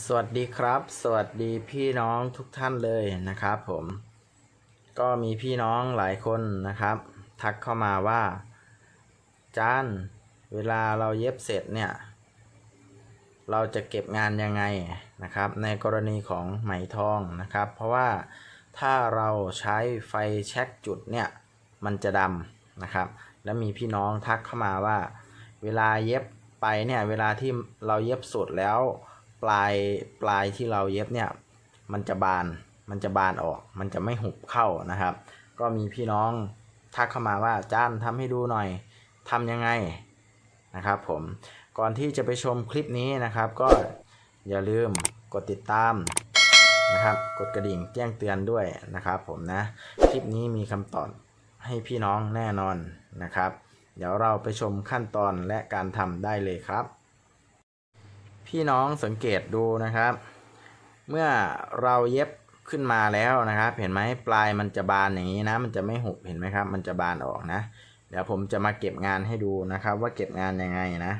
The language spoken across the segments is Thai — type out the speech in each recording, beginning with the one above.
สวัสดีครับ สวัสดีพี่น้องทุกท่านเลยนะครับผม ก็มีพี่น้องหลายคนนะครับ ทักเข้ามาว่าจานเวลาเราเย็บเสร็จเนี่ย เราจะเก็บงานยังไงนะครับ ในกรณีของไหมทองนะครับ เพราะว่าถ้าเราใช้ไฟแช็กจุดเนี่ย มันจะดำนะครับ แล้วมีพี่น้องทักเข้ามาว่า เวลาเย็บไปเนี่ย เวลาที่เราเย็บสุดแล้ว ปลายปลายที่เราเย็บเนี่ยมันจะบานมันจะบานออก มันจะไม่หุบเข้านะครับ ก็มีพี่น้องทักเข้ามาว่าจ้านทำให้ดูหน่อยทำยังไงนะครับผมก่อนที่จะไปชมคลิปนี้นะครับ ก็อย่าลืมกดติดตามนะครับ กดกระดิ่งแจ้งเตือนด้วยนะครับ ผมนะคลิปนี้มีคำตอบให้พี่น้องแน่นอนนะครับ เดี๋ยวเราไปชมขั้นตอนและการทำได้เลยครับ พี่น้องสังเกตดูนะครับ เมื่อเราเย็บขึ้นมาแล้วนะครับ เห็นไหมปลายมันจะบานอย่างนี้นะ มันจะไม่หุบเห็นไหมครับ มันจะบานออกนะ เดี๋ยวผมจะมาเก็บงานให้ดูนะครับ ว่าเก็บงานยังไงนะ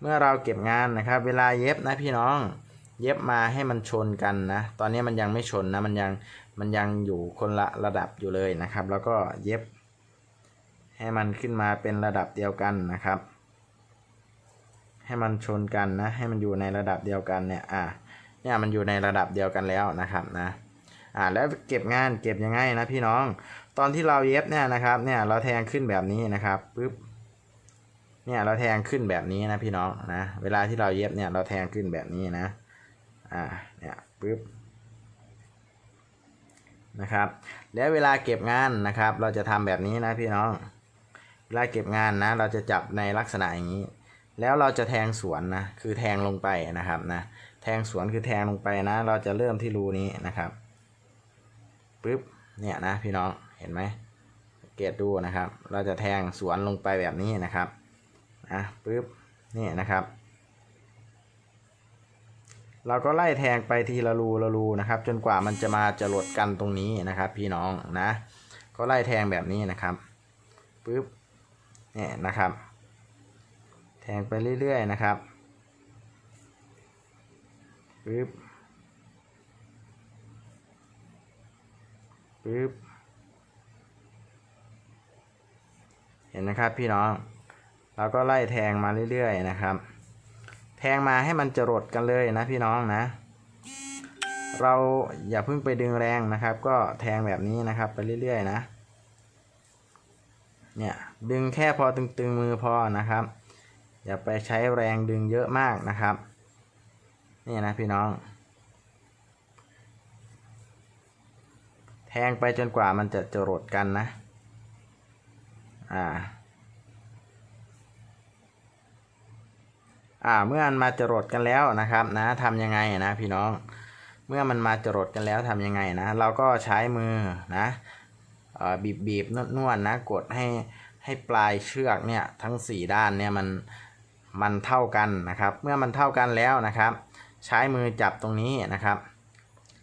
เมื่อเราเก็บงานนะครับ เวลาเย็บนะพี่น้องเย็บมาให้มันชนกันนะ ตอนนี้มันยังไม่ชนนะ มันยังมันยังอยู่คนละระดับอยู่เลยนะครับ แล้วก็เย็บ ให้มันขึ้นมาเป็นระดับเดียวกันนะครับ ให้มันชนกันนะ ให้มันอยู่ในระดับเดียวกันเนี่ย อ่าเนี่ยมันอยู่ในระดับเดียวกันแล้วนะครับนะ อ่าแล้วเก็บงานเก็บยังไงนะพี่น้อง ตอนที่เราเย็บเนี่ยนะครับ เนี่ยเราแทงขึ้นแบบนี้นะครับปึ๊บ เนี่ยเราแทงขึ้นแบบนี้นะพี่น้องนะ เวลาที่เราเย็บเนี่ยเราแทงขึ้นแบบนี้นะ อ่า เนี่ยปึ๊บนะครับ แล้วเวลาเก็บงานนะครับ เราจะทำแบบนี้นะพี่น้อง ลาเก็บงานนะ เราจะจับในลักษณะอย่างนี้ แล้วเราจะแทงสวนนะ คือแทงลงไปนะครับนะ แทงสวนคือแทงลงไปนะ เราจะเริ่มที่รูนี้นะครับปึ๊บ เนี่ยนะพี่น้อง เห็นไหมเกตดูนะครับ เราจะแทงสวนลงไปแบบนี้นะครับ นะปึ๊บ นี่นะครับ เราก็ไล่แทงไปทีละรูละรูนะครับ จนกว่ามันจะมาจรดกันตรงนี้นะครับ พี่น้องนะ ก็ไล่แทงแบบนี้นะครับปึ๊บ เนี่ยนะครับ แทงไปเรื่อยๆนะครับปึ๊บปึ๊บเห็นนะครับพี่น้อง เราก็ไล่แทงมาเรื่อยๆนะครับ แทงมาให้มันจรดกันเลยนะพี่น้องนะ เราอย่าเพิ่งไปดึงแรงนะครับ ก็แทงแบบนี้นะครับไปเรื่อยๆนะ เนี่ยดึงแค่พอตึงๆมือพอนะครับ อย่าไปใช้แรงดึงเยอะมากนะครับ นี่นะพี่น้อง แทงไปจนกว่ามันจะจรดกันนะอ่าอ่าเมื่อมันมาจรดกันแล้วนะครับนะทำยังไงนะพี่น้อง เมื่อมันมาจรดกันแล้วทำยังไงนะ เราก็ใช้มือนะ บีบบีบนวดนวดนะกดให้ให้ปลายเชือกเนี่ยทั้ง 4 ด้านเนี่ยมันมันเท่ากันนะครับ เมื่อมันเท่ากันแล้วนะครับ ใช้มือจับตรงนี้นะครับ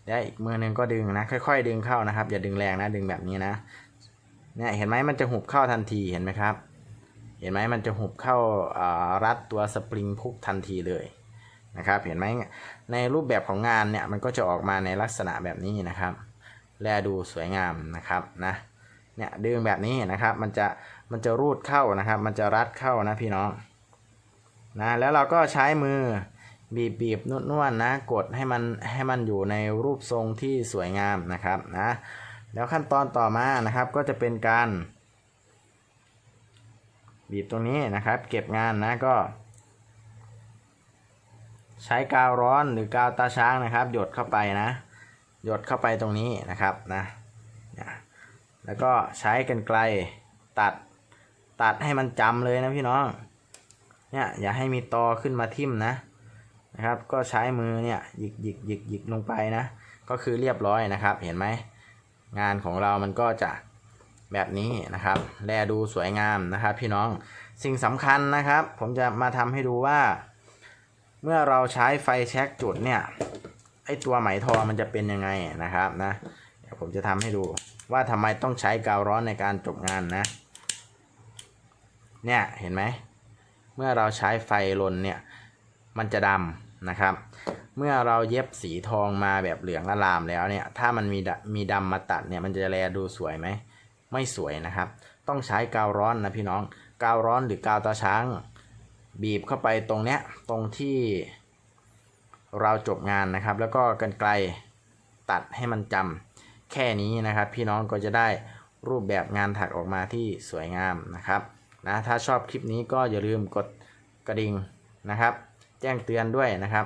แล้วอีกมือหนึ่งก็ดึงนะค่อยๆ ดึงเข้านะครับ อย่าดึงแรงนะดึงแบบนี้นะเนี่ยเห็นไหมมันจะหุบเข้าทันทีเห็นไหมครับ เห็นไหมมันจะหุบเข้ารัดตัวสปริงพุกทันทีเลยนะครับเห็นไหมในรูปแบบของงานเนี่ยมันก็จะออกมาในลักษณะแบบนี้นะครับ แลดูสวยงามนะครับนะ เนี่ยดึงแบบนี้นะครับ มันจะมันจะรูดเข้านะครับ มันจะรัดเข้านะพี่น้องนะแล้วเราก็ใช้มือบีบบีบนวดนวดนะกดให้มันให้มันอยู่ในรูปทรงที่สวยงามนะครับนะแล้วขั้นตอนต่อมานะครับก็จะเป็นการ บีบตรงนี้นะครับ เก็บงานนะก็ ใช้กาวร้อนหรือกาวตาช้างนะครับ หยดเข้าไปนะ หยดเข้าไปตรงนี้นะครับนะ แล้วก็ใช้กันไกลตัดตัดให้มันจำเลยนะพี่น้องเนี่ยอย่าให้มีตอขึ้นมาทิ่มนะนะครับ ก็ใช้มือเนี่ยหยิกหยิกหยิกหยิกลงไปนะ ก็คือเรียบร้อยนะครับ เห็นไหมงานของเรามันก็จะแบบนี้นะครับ แลดูสวยงามนะครับ พี่น้องสิ่งสำคัญนะครับ ผมจะมาทำให้ดูว่า เมื่อเราใช้ไฟแช็กจุดเนี่ยไอตัวไหมทองมันจะเป็นยังไงนะครับนะเดี๋ยวผมจะทำให้ดู ว่าทำไมต้องใช้กาวร้อนในการจบงานนะ เนี่ยเห็นไหม เมื่อเราใช้ไฟลนเนี่ย มันจะดำนะครับ เมื่อเราเย็บสีทองมาแบบเหลืองละลามแล้วเนี่ย ถ้ามันมีดมีดำมาตัดเนี่ย มันจะแลดูสวยไหม ไม่สวยนะครับ ต้องใช้กาวร้อนนะพี่น้อง กาวร้อนหรือกาวตาช้าง บีบเข้าไปตรงเนี้ย ตรงที่เราจบงานนะครับ แล้วก็กันไกลตัดให้มันจำ แค่นี้นะครับ พี่น้องก็จะได้รูปแบบงานถักออกมาที่สวยงามนะครับนะถ้าชอบคลิปนี้ก็อย่าลืมกดกระดิ่งนะครับ แจ้งเตือนด้วยนะครับ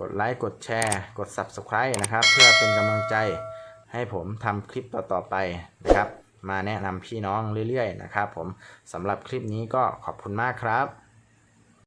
กดไลค์กดแชร์ กด Subscribe นะครับ เพื่อเป็นกำลังใจให้ผมทำคลิปต่อๆไปนะครับ มาแนะนำพี่น้องเรื่อยๆนะครับ ผมสำหรับคลิปนี้ก็ขอบคุณมากครับ